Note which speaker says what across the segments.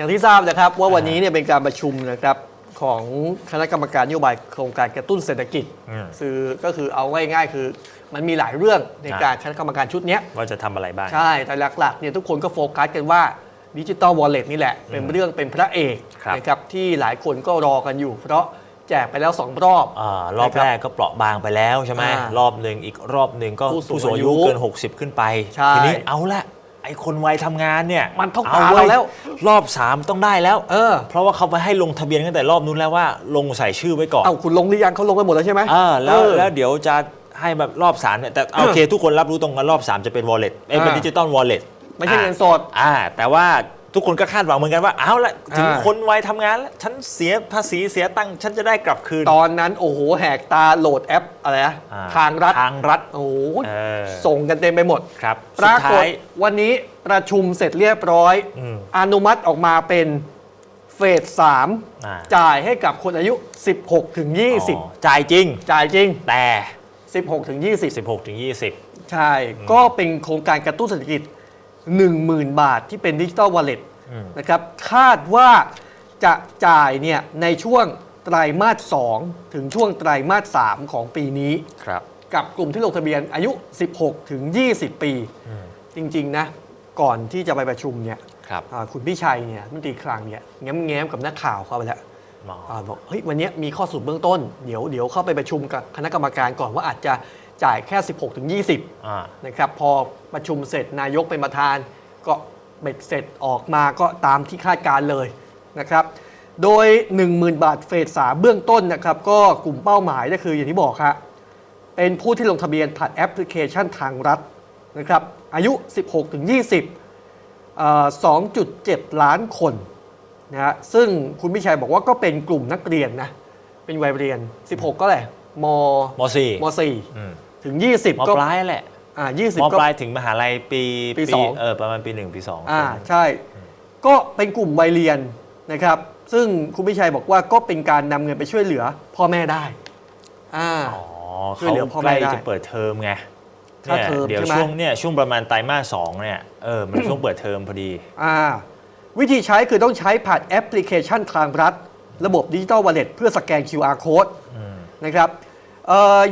Speaker 1: อย่างที่ทราบนะครับว่าวันนี้เนี่ยเป็นการประชุมนะครับของคณะกรรมการนโยบายโครงการกระตุ้นเศรษฐกิจ
Speaker 2: อืม
Speaker 1: คือก็คือเอาง่ายๆคือ มันมีหลายเรื่องใน
Speaker 2: อ่า
Speaker 1: การคณะกรรมการชุดเนี้ย
Speaker 2: ว่าจะทำอะไรบ้าง
Speaker 1: ใช่ แต่หลักๆเนี่ยทุกคนก็โฟกัสกันว่าดิจิ t a ลวอลเล็ตนี่แหละ เป็นเรื่องเป็นพระเอก
Speaker 2: ครับ
Speaker 1: นะครับที่หลายคนก็รอกันอยู่ เพราะแจกไปแล้ว 2 รอบ
Speaker 2: อารอบ
Speaker 1: นะครับ
Speaker 2: แรกก็เปราะบางไปแล้วใช่ไหม
Speaker 1: อ่าร
Speaker 2: อบหนึ่งอีกรอบหนึ่งก็
Speaker 1: ผู้สูง
Speaker 2: ผู้สูงอายุ
Speaker 1: อายุ
Speaker 2: เกิน 60 ขึ้นไป
Speaker 1: ใช่
Speaker 2: ทีนี้เอาละไอ้คนวัยทำงานเนี่ย
Speaker 1: มันต้อง
Speaker 2: เตา
Speaker 1: มเราแล้ว
Speaker 2: รอบ 3 ต้องได้แล้ว
Speaker 1: เออ
Speaker 2: เพราะว่าเขาไปให้ลงทะเบียนตั้งแต่รอบนู้นแล้วว่าลงใส่ชื่อไว้ก่อน
Speaker 1: เอาคุณลงหรือยังเขาลงไปหมดแล้วใช่ไหม
Speaker 2: อ่าแล้ว
Speaker 1: เออ
Speaker 2: แล้วเดี๋ยวจะให้แบบรอบสามเนี่ยแต่โอเค ทุกคนรับรู้ตรงกันรอบ 3 จะเป็น wallet เอ้ยเป็น
Speaker 1: อ่า
Speaker 2: ดิจิตอล wallet
Speaker 1: ไม่ใช่เงินสด
Speaker 2: อ่า แต่ว่า ทุกคนก็คาดหวังเหมือนกันว่าเอาละถึง
Speaker 1: อ่า
Speaker 2: คนวัยทำงานแล้วฉันเสียภาษีเสียตังค์ฉันจะได้กลับคืน
Speaker 1: ตอนนั้นโอ้โหแหกตาโหลดแอปอะไรนะ
Speaker 2: อ่
Speaker 1: ทางรัฐ
Speaker 2: ทางรัฐ
Speaker 1: โอ้โห
Speaker 2: เออ
Speaker 1: ส่งกันเต็มไปหมด
Speaker 2: ครับ
Speaker 1: ปราก
Speaker 2: สุดท้า
Speaker 1: ฏ
Speaker 2: ย
Speaker 1: วันนี้ประชุมเสร็จเรียบร้อย
Speaker 2: อืม
Speaker 1: อนุมัติออกมาเป็นเฟสสาม
Speaker 2: อ่า
Speaker 1: จ่ายให้กับคนอายุ 16 ถึง
Speaker 2: อ๋อ
Speaker 1: 20
Speaker 2: จ่ายจริง
Speaker 1: จ่ายจริง
Speaker 2: แต่
Speaker 1: 16 ถึง20
Speaker 2: 16 ถึง 20
Speaker 1: ใช่ ก็เป็นโครงการกระตุ้นเศรษฐกิจ 10,000 บาทที่เป็นดิจิ t a ลวอลเล็ต
Speaker 2: อืม
Speaker 1: นะครับคาดว่าจะจ่ายเนี่ยในช่วงไตรมาส 2 ถึงช่วงไตรมาส 3 ของปีนี้
Speaker 2: ครับ
Speaker 1: กับกลุ่มที่ลงทะเบียนอายุ 16 ถึง 20 ปี
Speaker 2: อืม
Speaker 1: จริง ๆ นะ ก่อนที่จะไปประชุมเนี่ย
Speaker 2: ครับ
Speaker 1: อ่าคุณพี่ชัยเนี่ยรัฐมนตรีคลังเนี่ยแง้มแง้มๆกับนักข่าวเข้าไปแล้ว
Speaker 2: หมอ
Speaker 1: อ่าบอกเฮ้ยวันเนี้ยมีข้อสรุปเบื้องต้น เดี๋ยวเดี๋ยวเข้าไปประชุมกับคณะกรรมการก่อนว่าอาจจะ จ่ายแค่ 16ถึง20
Speaker 2: อ่า
Speaker 1: นะครับพอประชุมเสร็จนายกเป็นประธาน ก็เบ็ดเสร็จออกมาก็ตามที่คาดการณ์เลยนะครับโดย 10,000 บาทเฟสสามเบื้องต้นนะครับก็กลุ่มเป้าหมายก็คืออย่างที่บอกครับเป็นผู้ที่ลงทะเบียนผ่านแอปพลิเคชันทางรัฐนะครับอายุ 16ถึง20เอ่อ2.7 ล้านคนนะฮะซึ่งคุณพิชัยบอกว่าก็เป็นกลุ่มนักเรียนนะเป็นวัยเรียน 16 ก็แหละม
Speaker 2: มสี่
Speaker 1: ม
Speaker 2: อืม
Speaker 1: 4 ถึง
Speaker 2: ม
Speaker 1: 20 ก็
Speaker 2: ปลายแหละ
Speaker 1: อ่า
Speaker 2: ม
Speaker 1: 20ก็
Speaker 2: ปลายถึงมหาลัยปี
Speaker 1: ปีสอง
Speaker 2: เออประมาณปีหนึ่งปีสอง
Speaker 1: อ่าใช่ ก็เป็นกลุ่มวัยเรียนนะครับ ซึ่งคุณพิชัยบอกว่าก็เป็นการนำเงินไปช่วยเหลือพ่อแม่ได้อ่า
Speaker 2: อ๋อ
Speaker 1: ช่วย
Speaker 2: เขา
Speaker 1: เหลือพ่อ
Speaker 2: ใก
Speaker 1: แม่
Speaker 2: ล้
Speaker 1: ได้
Speaker 2: จะเปิดเทอมไง
Speaker 1: ค่า
Speaker 2: เนี่ย
Speaker 1: เทอม
Speaker 2: เดี๋ยว
Speaker 1: ใช่ไหม
Speaker 2: ช่วงเนี่ยช่วงประมาณไตรมาสสองเนี่ยเออมันช่วงเปิดเทอมพอดี
Speaker 1: อ่าวิธีใช้คือต้องใช้ผ่านแอปพลิเคชันทางรัฐ ระบบดิจิ t a ลวอลเล็ตเพื่อสแกน QR code
Speaker 2: อืม
Speaker 1: นะครับเอ่อ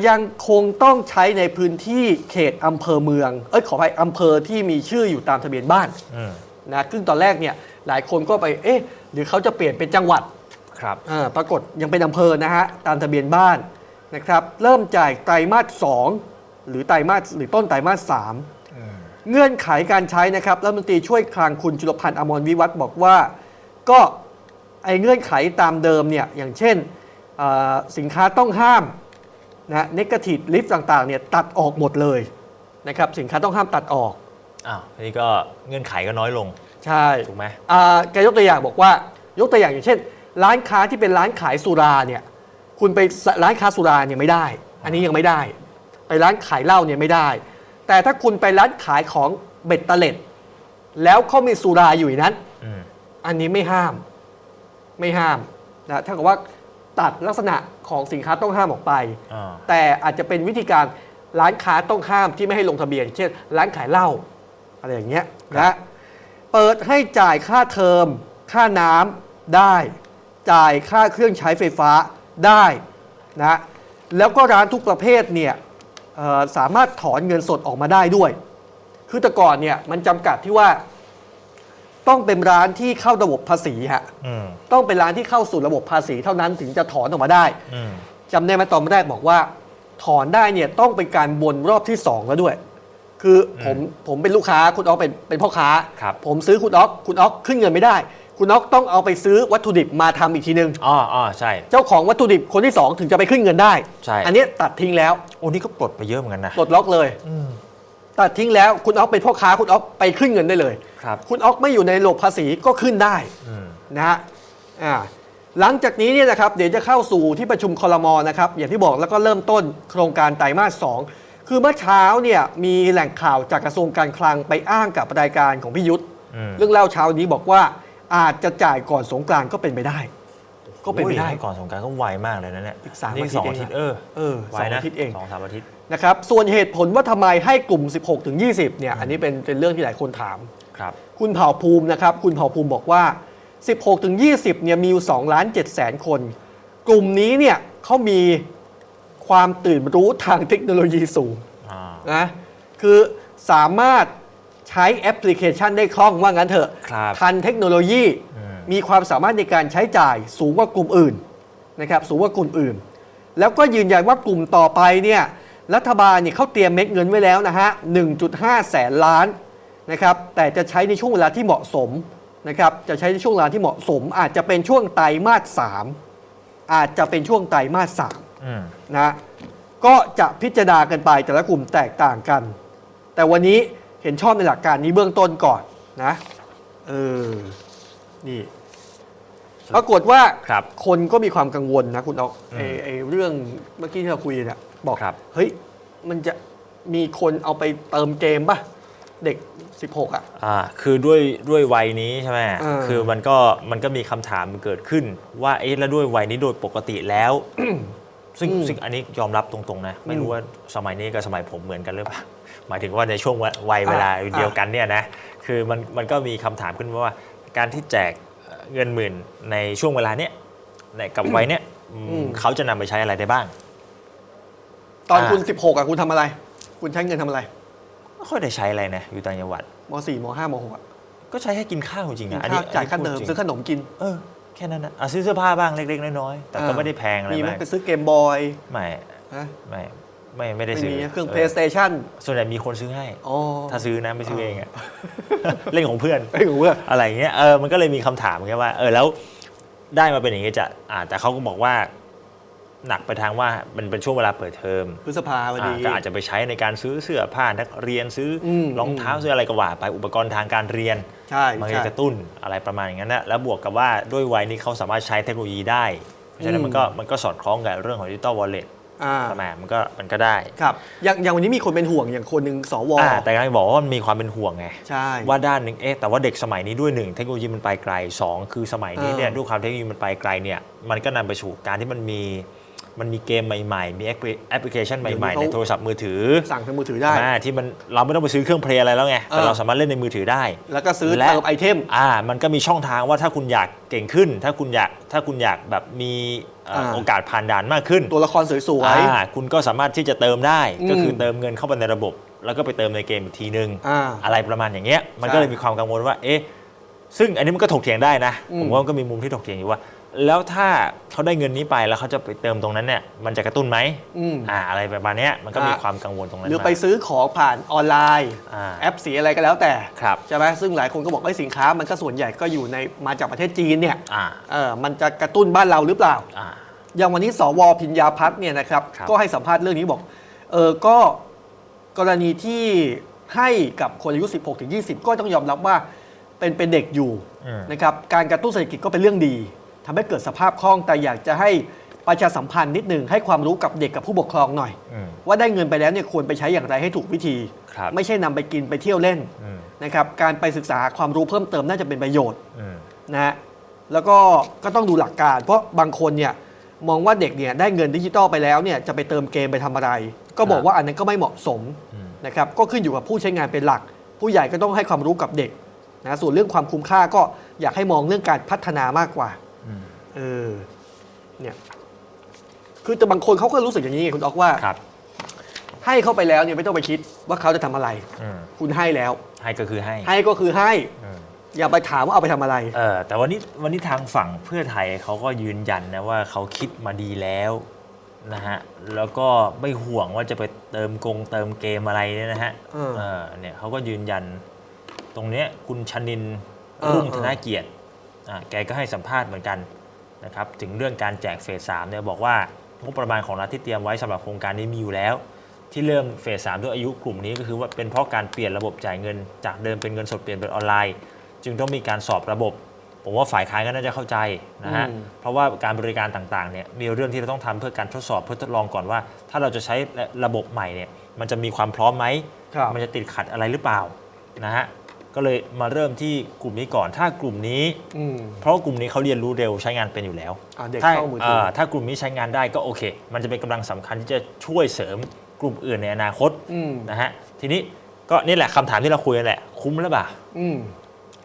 Speaker 1: ยังคงต้องใช้ในพื้นที่เขตอำเภอเมือง เอ้ยขออภัยอำเภอที่มีชื่ออยู่ตามทะเบียนบ้าน
Speaker 2: อืม
Speaker 1: นะซึ่งตอนแรกเนี่ยหลายคนก็ไปเอ๊ะหรือเขาจะเปลี่ยนเป็นจังหวัด
Speaker 2: ครับ
Speaker 1: อ่าปรากฏยังเป็นอำเภอนะฮะตามทะเบียนบ้านนะครับ เริ่มจ่ายไตรมาส2หรือไตรมาสหรือต้นไตรมาส3เงื่อนไขการใช้นะครับรัฐมนตรีช่วยคลังคุณจุลพันธ์อมรวิวัฒน์บอกว่า ก็ไอเงื่อนไขตามเดิมเนี่ยอย่างเช่นอ่าสินค้าต้องห้าม นะเนกาทีฟลิฟต่างๆเนี่ยตัดออกหมดเลยนะครับสินค้าต้องห้ามตัดออก
Speaker 2: อ้าวนี่ก็เงื่อนไขก็น้อยลง
Speaker 1: ใช่
Speaker 2: ถูกไหม
Speaker 1: อ่าแกยกตัวอย่างบอกว่ายกตัวอย่างอย่างเช่น ร้านค้าที่เป็นร้านขายสุราเนี่ยคุณไปสร้านค้าสุราเนี่ยไม่ได้ อันนี้ยังไม่ได้ ไปร้านขายเหล้าเนี่ยไม่ได้ แต่ถ้าคุณไปร้านขายของเบ็ดเตล็ด แล้วเขามีสุราอยู่ในนั้น
Speaker 2: อืม
Speaker 1: อันนี้ไม่ห้าม ไม่ห้ามนะถ้ากับว่า ตัดลักษณะของสินค้าต้องห้ามออกไป
Speaker 2: อ่า
Speaker 1: แต่อาจจะเป็นวิธีการร้านค้าต้องห้ามที่ไม่ให้ลงทะเบียน เช่น ร้านขายเหล้าอะไรอย่างเงี้ยนะเปิดให้จ่ายค่าเทอม ค่าน้ำได้ จ่ายค่าเครื่องใช้ไฟฟ้าได้นะแล้วก็ร้านทุกประเภทเนี่ยเอ่อสามารถถอนเงินสดออกมาได้ด้วย คือแต่ก่อนเนี่ยมันจำกัดที่ว่า ต้องเป็นร้านที่เข้าระบบภาษีฮะ
Speaker 2: อืม
Speaker 1: ต้องเป็นร้านที่เข้าสู่ระบบภาษีเท่านั้นถึงจะถอนออกมาได้
Speaker 2: อืม
Speaker 1: จำได้ไหมตอนแรกบอกว่า ถอนได้เนี่ยต้องเป็นการบนรอบที่2แล้วด้วย คือผมผมเป็นลูกค้าคุณอ๊อกเป็นเป็นพ่อค้า
Speaker 2: ครับ
Speaker 1: ผมซื้อคุณอ๊อกคุณอ๊อกขึ้นเงินไม่ได้ คุณอ๊อกต้องเอาไปซื้อวัตถุดิบมาทำอีกทีนึง
Speaker 2: อ๋ออ๋อใช่
Speaker 1: เจ้าของวัตถุดิบคนที่2ถึงจะไปขึ้นเงินได้
Speaker 2: ใช่
Speaker 1: อันเนี้ยตัดทิ้งแล้ว
Speaker 2: โอ้นี่ก็ปลดไปเยอะเหมือนกันนะ
Speaker 1: ปลดล็อกเลย
Speaker 2: อืม
Speaker 1: ตัดทิ้งแล้วคุณอ๊อกเป็นพ่อค้าคุณอ๊อกไปขึ้นเงินได้เลย
Speaker 2: ครับ
Speaker 1: คุณอ๊อกไม่อยู่ในระบบภาษีก็ขึ้นได้
Speaker 2: อืม
Speaker 1: นะฮะอ่าหลังจากนี้เนี่ยนะครับเดี๋ยวจะเข้าสู่ที่ประชุมคอรมอนะครับอย่างที่บอกแล้วก็เริ่มต้นโครงการไตรมาส2คือเมื่อเช้าเนี่ยมีแหล่งข่าวจากกระทรวงการคลังไปอ้างกับรายการของพี่ยุทธ
Speaker 2: อืม
Speaker 1: เรื่องเล่าเช้านี้บอกว่าอาจจะจ่ายก่อนสงกรานต์ก็เป็นไปได้ ก็เป็นไปได้
Speaker 2: โอ้ยก่อนสงกรารก็ไวมากเลยนะเนี่ย
Speaker 1: อีกสาม
Speaker 2: นี่
Speaker 1: อาทิตย์
Speaker 2: สองอาทิตย์เออ
Speaker 1: เออ
Speaker 2: ไว
Speaker 1: สอง
Speaker 2: นะ
Speaker 1: อาทิตย์เอง
Speaker 2: สองสามอาทิตย์
Speaker 1: นะครับ ส่วนเหตุผลว่าทำไมให้กลุ่ม 16 ถึง 20 เนี่ย อันนี้เป็นเป็นเรื่องที่หลายคนถาม
Speaker 2: ครับ
Speaker 1: คุณเผ่าภูมินะครับ คุณเผ่าภูมิบอกว่า 16 ถึง 20 เนี่ย มีอยู่2ล้าน7แสนคน กลุ่มนี้เนี่ยเขามีความตื่นรู้ทางเทคโนโลยีสูง
Speaker 2: อ่า
Speaker 1: นะ คือสามารถใช้แอปพลิเคชันได้คล่องว่างั้นเถอะ
Speaker 2: ครับ
Speaker 1: ทันเทคโนโลยี
Speaker 2: อืม
Speaker 1: มีความสามารถในการใช้จ่ายสูงกว่ากลุ่มอื่นนะครับ สูงกว่ากลุ่มอื่น แล้วก็ยืนยันว่ากลุ่มต่อไปเนี่ย รัฐบาลเนี่ยเขาเตรียมเม็ดเงินไว้แล้วนะฮะ 1.5 แสนล้านนะครับแต่จะใช้ในช่วงเวลาที่เหมาะสมนะครับจะใช้ในช่วงเวลาที่เหมาะสม อาจจะเป็นช่วงไตรมาส3อาจจะเป็นช่วงไตรมาส3
Speaker 2: อืม
Speaker 1: นะก็จะพิจารณากันไปแต่ละกลุ่มแตกต่างกัน แต่วันนี้เห็นชอบในหลักการนี้เบื้องต้นก่อนนะเออนี่ ปรากฏว่า
Speaker 2: ครับ
Speaker 1: คนก็มีความกังวลนะคุณเอาไอ้
Speaker 2: อืม
Speaker 1: ไอ้เรื่องเมื่อกี้ที่เราคุยเนี่ยบอก
Speaker 2: ครับ
Speaker 1: เฮ้ยมันจะมีคนเอาไปเติมเกมป่ะ เด็ก 16 อะ
Speaker 2: อ่าคือด้วยด้วยวัยนี้ใช่ไหม
Speaker 1: เออ
Speaker 2: คือมันก็มันก็มีคำถามเกิดขึ้น ว่าเอ๊ะแล้วด้วยวัยนี้โดยปกติแล้ว ซึ่ง
Speaker 1: อืม
Speaker 2: ซึ่งอันนี้ยอมรับตรงๆนะ ไม่รู้
Speaker 1: อืม
Speaker 2: ว่าสมัยนี้กับสมัยผมเหมือนกันหรือเปล่า หมายถึงว่าในช่วงวัยเวลา
Speaker 1: อ่า
Speaker 2: เดียวกันเนี่ยนะ คือมันมันก็มีคำถามขึ้นมาว่า การที่แจก เงินหมื่นในช่วงเวลาเนี้ยในกับวัยเนี้ยอืม
Speaker 1: อืม
Speaker 2: เขาจะนำไปใช้อะไรได้บ้าง
Speaker 1: ตอน
Speaker 2: อ่า
Speaker 1: คุณ 16อะคุณทำอะไร คุณใช้เงินทำอะไร
Speaker 2: ไม่ค่อยได้ใช้อะไรนะอยู่ต่างจังหวัด
Speaker 1: ม4ม5ม6อะ
Speaker 2: ก็ใช้แค่กินข้าวจริงๆ
Speaker 1: กิน
Speaker 2: อะอัน
Speaker 1: ข้า
Speaker 2: นี้
Speaker 1: วจ่ายค่าเดิม
Speaker 2: พูดจริง
Speaker 1: ซื้อขนมกิน
Speaker 2: เออแค่นั้นนะอะซื้อเสื้อผ้าบ้างเล็กๆน้อยๆแต่ก็
Speaker 1: อ่า
Speaker 2: ไม่ได้แพงอะไร
Speaker 1: มีไหม
Speaker 2: มาก
Speaker 1: ไปซื้อเกมบอย
Speaker 2: ไม่
Speaker 1: นะ
Speaker 2: ไม่ ไม่ไม่ได้
Speaker 1: ไม่
Speaker 2: ซื้อ
Speaker 1: มีเครื่อง
Speaker 2: เ PlayStation ส่วนใหญ่มีคนซื้อให้
Speaker 1: อ๋อ
Speaker 2: ถ้าซื้อนะไม่ซื้อเองอะ เล่นของเพื่อน
Speaker 1: ไอ้หูว่า
Speaker 2: อะไรอย่างเงี้ยเออมันก็เลยมีคำถามแค่ว่า เออแล้วได้มาเป็นอย่างงี้จะอ่าแต่เขาก็บอกว่า หนักไปทางว่ามันเป็นช่วงเวลาเปิดเทอม
Speaker 1: พฤษภาพอดี
Speaker 2: อ่าก็อาจจะไปใช้ในการซื้อเสื้อผ้านักเรียนซื้ออ
Speaker 1: ม
Speaker 2: รองเท้าซื้ออะไรก็ว่าไปอุปกรณ์ทางการเรียน
Speaker 1: ใช่
Speaker 2: มันก็
Speaker 1: ใช่
Speaker 2: จะกระตุ้นอะไรประมาณอย่างนั้นนะแล้วบวกกับว่าด้วยวัยนี้เขาสามารถใช้เทคโนโลยีได้ เพราะฉะนั้น
Speaker 1: อืม
Speaker 2: มันก็มันก็สอดคล้องกับเรื่องของดิจิตอลวอลเล็ต
Speaker 1: อ่า
Speaker 2: ใช่ไหมมันก็มันก็ได้
Speaker 1: ครับอย่างอย่างวันนี้มีคนเป็นห่วงอย่างคนหนึ่งสว
Speaker 2: อ่าแต่กำลังบอกว่ามันมีความเป็นห่วงไง
Speaker 1: ใช่
Speaker 2: ว่าด้านหนึ่งเอ๊ะแต่ว่าเด็กสมัยนี้ด้วยหนึ่งเทคโนโลยีมันไปไกลสองคือสมัยนี้เนี่ย
Speaker 1: เออ
Speaker 2: ด้วยความเทคโนโลยีมันไปไกลเนี่ยมันก็นำไปสู่การที่มันมี มันมีเกมใหม่ๆ มีแอปพลิแอปพลิเคชันใหม่ๆ ในโทรศัพท์มือถือ
Speaker 1: สั่งทางมือถือได้
Speaker 2: อ่าที่มันเราไม่ต้องไปซื้อเครื่องเพลย์อะไรแล้วไง แต่
Speaker 1: เออ
Speaker 2: เราสามารถเล่นในมือถือได้
Speaker 1: แล้วก็ซื้อ
Speaker 2: และ
Speaker 1: เติมไอเทม
Speaker 2: อ่ามันก็มีช่องทางว่าถ้าคุณอยากเก่งขึ้น ถ้าคุณอยากถ้าคุณอยากแบบมีเอ่อ
Speaker 1: อ่า
Speaker 2: โอกาสผ่านด่านมากขึ้น
Speaker 1: ตัวละครสวย
Speaker 2: อ่าคุณก็สามารถที่จะเติมได้
Speaker 1: อืม
Speaker 2: ก็คือเติมเงินเข้าไปในระบบ แล้วก็ไปเติมในเกมอีกทีนึง
Speaker 1: ๆอ่า
Speaker 2: อะไรประมาณอย่างเงี้ยมัน
Speaker 1: ใช่
Speaker 2: ก็เลยมีความกังวลว่าเอ๊ะซึ่งอันนี้มันก็ถกเถียงได้นะ
Speaker 1: อืม
Speaker 2: ผมว่ามันก็มีมุมที่ถกเถียงอยู่ว่า แล้วถ้าเขาได้เงินนี้ไปแล้วเขาจะไปเติมตรงนั้นเนี่ยมันจะกระตุ้นไหม
Speaker 1: อืม
Speaker 2: อ่าอะไรประมาณเนี้ยมันก็มี
Speaker 1: อะ
Speaker 2: ความกังวลตรงนั้น
Speaker 1: หรือ
Speaker 2: มา
Speaker 1: ไปซื้อของผ่านออนไลน์
Speaker 2: อ่า
Speaker 1: แอปสีอะไรก็แล้วแต่
Speaker 2: ครับ
Speaker 1: ใช่ไหมซึ่งหลายคนก็บอกว่าสินค้า มันก็ส่วนใหญ่ก็อยู่ในมาจากประเทศจีนเนี่ย
Speaker 2: อ่า
Speaker 1: เออมันจะกระตุ้นบ้านเราหรือเปล่า
Speaker 2: อ่า
Speaker 1: อย่างวันนี้สวพิญญาพัฒน์เนี่ยนะครับ
Speaker 2: ครับ
Speaker 1: ก็ให้สัมภาษณ์เรื่องนี้บอก เออก็กรณีที่ให้กับคนอายุ 16ถึง20 ก็ต้องยอมรับว่าเป็นเป็นเด็กอยู่
Speaker 2: อืม
Speaker 1: นะครับ การกระตุ้นเศรษฐกิจก็เป็นเรื่องดี ทำให้เกิดสภาพคล่องแต่อยากจะให้ประชาสัมพันธ์นิดหนึ่งให้ความรู้กับเด็กกับผู้ปกครองหน่อย
Speaker 2: อืม
Speaker 1: ว่าได้เงินไปแล้วเนี่ยควรไปใช้อย่างไรให้ถูกวิธี
Speaker 2: ครับ
Speaker 1: ไม่ใช่นำไปกินไปเที่ยวเล่น
Speaker 2: อืม
Speaker 1: นะครับการไปศึกษาความรู้เพิ่มเติมน่าจะเป็นประโยชน์
Speaker 2: อืม
Speaker 1: นะฮะแล้วก็ก็ต้องดูหลักการ เพราะบางคนเนี่ยมองว่าเด็กเนี่ยได้เงินดิจิตอลไปแล้วเนี่ยจะไปเติมเกมไปทำอะไร ก็บอกว่าอันนั้นก็ไม่เหมาะสม
Speaker 2: อืม
Speaker 1: นะครับก็ขึ้นอยู่กับผู้ใช้งานเป็นหลัก ผู้ใหญ่ก็ต้องให้ความรู้กับเด็กนะส่วนเรื่องความคุ้มค่าก็อยากให้มองเรื่องการพัฒนามากกว่า
Speaker 2: อืม
Speaker 1: เออเนี่ยคือแต่บางคนเขาก็รู้สึกอย่างนี้ไงคุณออกว่า
Speaker 2: ครับ
Speaker 1: ให้เข้าไปแล้วเนี่ยไม่ต้องไปคิดว่าเขาจะทำอะไร
Speaker 2: อืม
Speaker 1: คุณให้แล้ว
Speaker 2: ให้ก็คือให้
Speaker 1: ให้ก็คือให้
Speaker 2: อืม
Speaker 1: อย่าไปถามว่าเอาไปทำอะไร
Speaker 2: เออแต่วันนี้วันนี้ทางฝั่งเพื่อไทยเขาก็ยืนยันนะว่าเขาคิดมาดีแล้วนะฮะแล้วก็ไม่ห่วงว่าจะไปเติมกงเติมเกมอะไรเนี่ยนะฮะ
Speaker 1: เออ
Speaker 2: เออเนี่ยเขาก็ยืนยัน ตรงเนี้ยคุณชนิน
Speaker 1: เออ
Speaker 2: รุ่ง
Speaker 1: เออ
Speaker 2: ธนเกียรติอ่าแกก็ให้สัมภาษณ์เหมือนกัน นะครับถึงเรื่องการแจกเฟสสามเนี่ยบอกว่างบประมาณของรัฐที่เตรียมไว้สำหรับโครงการนี้มีอยู่แล้ว ที่เริ่มเฟสสามด้วยอายุกลุ่มนี้ก็คือว่าเป็นเพราะการเปลี่ยนระบบจ่ายเงิน จากเดิมเป็นเงินสดเปลี่ยนเป็นออนไลน์ จึงต้องมีการสอบระบบ ผมว่าฝ่ายค้านก็น่าจะเข้าใจนะฮะ
Speaker 1: อืม
Speaker 2: เพราะว่าการบริการต่างๆเนี่ยมีเรื่องที่เราต้องทำเพื่อการทดสอบเพื่อทดลองก่อนว่า ถ้าเราจะใช้ระบบใหม่เนี่ยมันจะมีความพร้อมไหม
Speaker 1: ครับ
Speaker 2: มันจะติดขัดอะไรหรือเปล่านะฮะ ก็เลยมาเริ่มที่กลุ่มนี้ก่อน ถ้ากลุ่มนี้
Speaker 1: อืม
Speaker 2: เพราะว่ากลุ่มนี้เขาเรียนรู้เร็วใช้งานเป็นอยู่แล้ว
Speaker 1: อะเด็ก
Speaker 2: ถ้า
Speaker 1: เข้ามือถือ
Speaker 2: อ่าถ้ากลุ่มนี้ใช้งานได้ก็โอเค มันจะเป็นกำลังสำคัญที่จะช่วยเสริมกลุ่มอื่นในอนาคต
Speaker 1: อืม
Speaker 2: นะฮะทีนี้ก็นี่แหละคำถามที่เราคุยกันแหละ คุ้มหรือเปล่า
Speaker 1: อืม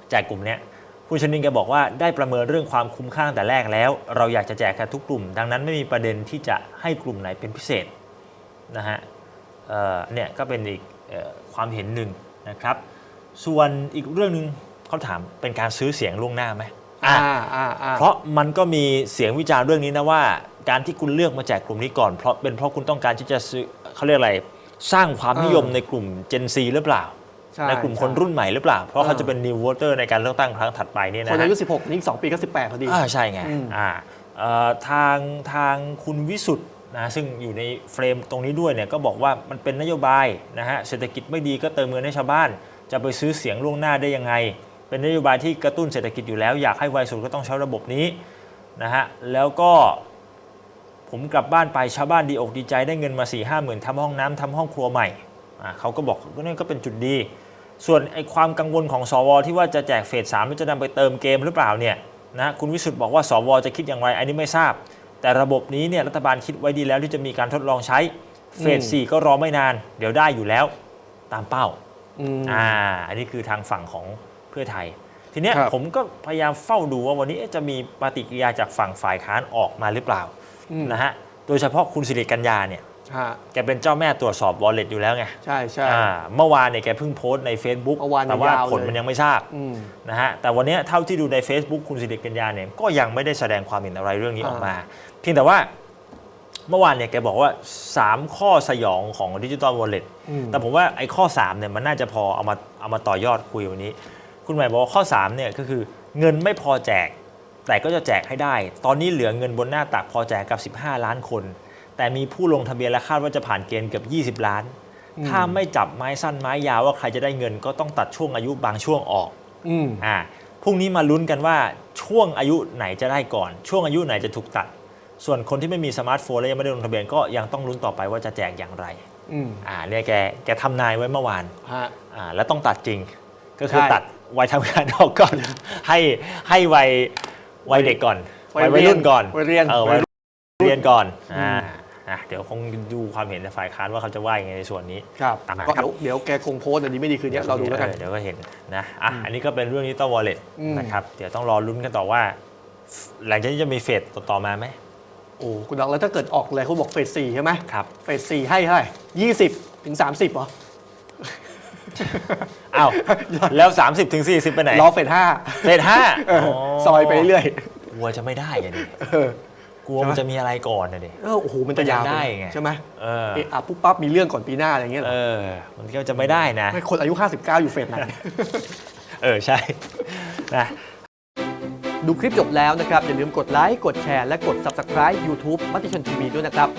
Speaker 2: แจกกลุ่มเนี้ยคุณชนินแกบอกว่าได้ประเมินเรื่องความคุ้มค่าตั้งแต่แรกแล้ว เราอยากจะแจกแค่ทุกกลุ่ม ดังนั้นไม่มีประเด็นที่จะให้กลุ่มไหนเป็นพิเศษนะฮะเอ่อเนี่ยก็เป็นอีกเอ่อความเห็นหนึ่งนะครับ ส่วนอีกเรื่องหนึ่งเขาถามเป็นการซื้อเสียงล่วงหน้าไหมอะ
Speaker 1: อ่าอ่าอ่า
Speaker 2: เพราะมันก็มีเสียงวิจารณ์เรื่องนี้นะว่า การที่คุณเลือกมาแจกกลุ่มนี้ก่อนเพราะเป็นเพราะคุณต้องการที่จะซื้อเขาเรียกอะไรสร้างความนิยมในกลุ่ม Gen Z หรือเปล่า
Speaker 1: ใช่
Speaker 2: ในกลุ่มคนรุ่นใหม่หรือเปล่า เพราะเขา
Speaker 1: เออ
Speaker 2: จะเป็น new voter ในการเลือกตั้งครั้งถัดไปเนี่ย
Speaker 1: ค
Speaker 2: นะ
Speaker 1: น
Speaker 2: ฮะ
Speaker 1: อายุ 16นี่อีก2ปีก็ 18พอดี
Speaker 2: อ่าใช่ไง
Speaker 1: อืม
Speaker 2: อ่าเอ่อทางทางคุณวิสุทธ์นะซึ่งอยู่ในเฟรมตรงนี้ด้วยเนี่ยก็บอกว่ามันเป็นนโยบายนะฮะเศรษฐกิจไม่ดีก็เติมเงินให้ชาวบ้าน จะไปซื้อเสียงล่วงหน้าได้ยังไง เป็นนโยบายที่กระตุ้นเศรษฐกิจอยู่แล้ว อยากให้ไวสุดก็ต้องใช้ระบบนี้นะฮะแล้วก็ผมกลับบ้านไปชาวบ้านดีอกดีใจได้เงินมา4ี่ห้าหมื่นทำห้องน้ำทำห้องครัวใหม่เขาก็บอกว่านั่นก็เป็นจุดดี ส่วนไอ้ความกังวลของสวที่ว่าจะแจกเฟสสามแล้วจะนำไปเติมเกมหรือเปล่าเนี่ยนะคุณวิสุทธ์บอกว่าสวจะคิดอย่างไรอันนี้ไม่ทราบ แต่ระบบนี้เนี่ยรัฐบาลคิดไว้ดีแล้วที่จะมีการทดลองใช้เฟสสี่ก็รอไม่นาน เดี๋ยวได้อยู่แล้ว ตามเป้า
Speaker 1: อืม
Speaker 2: อ่า อันนี้คือทางฝั่งของเพื่อไทย ทีเนี้ย
Speaker 1: ครับ
Speaker 2: ผมก็พยายามเฝ้าดูว่าวันนี้เอ๊ะจะมีปฏิกิริยาจากฝั่งฝ่ายค้านออกมาหรือเปล่า
Speaker 1: อืม
Speaker 2: นะฮะ โดยเฉพาะคุณสิริกัญญาเนี่ย
Speaker 1: ฮะ
Speaker 2: แกเป็นเจ้าแม่ตรวจสอบวอลเล็ตอยู่แล้วไง
Speaker 1: ใช่ใช่
Speaker 2: อ่าเมื่อวานเนี่ยแกเพิ่งโพสต์ใน Facebook
Speaker 1: เมื่อวาน
Speaker 2: แต่ว่ายา
Speaker 1: วเลย
Speaker 2: ผลมันยังไม่ทราบ
Speaker 1: อืม
Speaker 2: นะฮะแต่วันเนี้ยเท่าที่ดูใน Facebook คุณสิริกัญญาเนี่ยก็ยังไม่ได้แสดงความเห็นอะไรเรื่องนี้
Speaker 1: อ่า
Speaker 2: ออกมา เพียงแต่ว่า เมื่อวานเนี่ยแกบอกว่า 3 ข้อสยองของดิจิ t a ลวอลเล็ต
Speaker 1: อืม
Speaker 2: แต่ผมว่าไอ้ข้อ 3เนี่ยมันน่าจะพอเอามาเอามาต่อยอดคุยวันนี้ คุณหมายบอกว่าข้อ 3เนี่ยก็คือเงินไม่พอแจก แต่ก็จะแจกให้ได้ ตอนนี้เหลือเงินบนหน้าตักพอแจกกับ 15 ล้านคน แต่มีผู้ลงทะเบียนและคาดว่าจะผ่านเกณฑ์เกือบ20 ล้าน
Speaker 1: อืม
Speaker 2: ถ้าไม่จับไม้สั้นไม้ยาวว่าใครจะได้เงินก็ต้องตัดช่วงอายุบางช่วงออก
Speaker 1: อืม
Speaker 2: อ่าพรุ่งนี้มาลุ้นกันว่าช่วงอายุไหนจะได้ก่อน ช่วงอายุไหนจะถูกตัด ส่วนคนที่ไม่มีสมาร์ทโฟนและยังไม่ได้ลงทะเบียนก็ยังต้องลุ้นต่อไปว่าจะแจกอย่างไร
Speaker 1: อืม
Speaker 2: อ่าเนี่ยแกแกทำนายไว้เมื่อวาน
Speaker 1: ฮะ
Speaker 2: อ่าแล้วต้องตัดจริง ก็คือ
Speaker 1: ใช่
Speaker 2: ตัดวัยทำงานออกก่อน ให้ให้วัยวัยเด็กก่อน
Speaker 1: วั
Speaker 2: วั
Speaker 1: ย
Speaker 2: ยวัยรุ่นก่อน
Speaker 1: วัยเรียน
Speaker 2: ออ
Speaker 1: วั
Speaker 2: วั
Speaker 1: ย
Speaker 2: ย
Speaker 1: รุ่น
Speaker 2: เรียนก่อน
Speaker 1: อื
Speaker 2: อ่ามอะเดี๋ยวคงดูความเห็นในฝ่ายค้านว่าเขาจะว่ายังไงในส่วนนี้
Speaker 1: ครับ
Speaker 2: ตามมา
Speaker 1: ก็เดี๋ยวเดี๋ยวแกคงโพสต์อันนี้ไม่ดีคืนนี้เราดูแล้วกัน
Speaker 2: ออเดี๋ยวก็เห็นนะอะ
Speaker 1: อืม
Speaker 2: อันนี้ก็เป็นเรื่องนี้ต้องวอลเล็ต
Speaker 1: อืม
Speaker 2: นะครับ เดี๋ยวต้องรอลุ้นกันต่อว่า หลังจากนี้จะมีเฟสต่อๆมาไหม
Speaker 1: โอ้คุณดักแล้วถ้าเกิดออกเลยเขาบอกเฟสสี่ใช่ไหม
Speaker 2: ครับ
Speaker 1: เฟสสี่ให้เท่าไหร่ยี่สิบถึงสามสิบเหรอ
Speaker 2: อ้าวแล้ว 30ถึง40 ไปไหน
Speaker 1: รอเฟสห้า
Speaker 2: เฟสห้า
Speaker 1: เออซอยไปเรื่อย
Speaker 2: กลัวจะไม่ได้ไงดิ
Speaker 1: เออก
Speaker 2: ลัวมันจะมีอะไรก่อนนะดิ
Speaker 1: เออโอ้โหมันจะยาว
Speaker 2: มันจะได้ไง
Speaker 1: ใช่ไหม
Speaker 2: เออ
Speaker 1: เอะอะปุ๊บปั๊บมีเรื่องก่อนปีหน้าอะไรอย่างเงี้ยเหร
Speaker 2: เอ
Speaker 1: อ
Speaker 2: อมันก็จะไม่ได้นะ
Speaker 1: ไม่คนอายุ 59 อยู่เฟสไหน
Speaker 2: เออใช่นะ
Speaker 1: ดูคลิปจบแล้วนะครับ อย่าลืมกดไลค์ กดแชร์ และกด Subscribe YouTube มัติชนทีวีด้วยนะครับ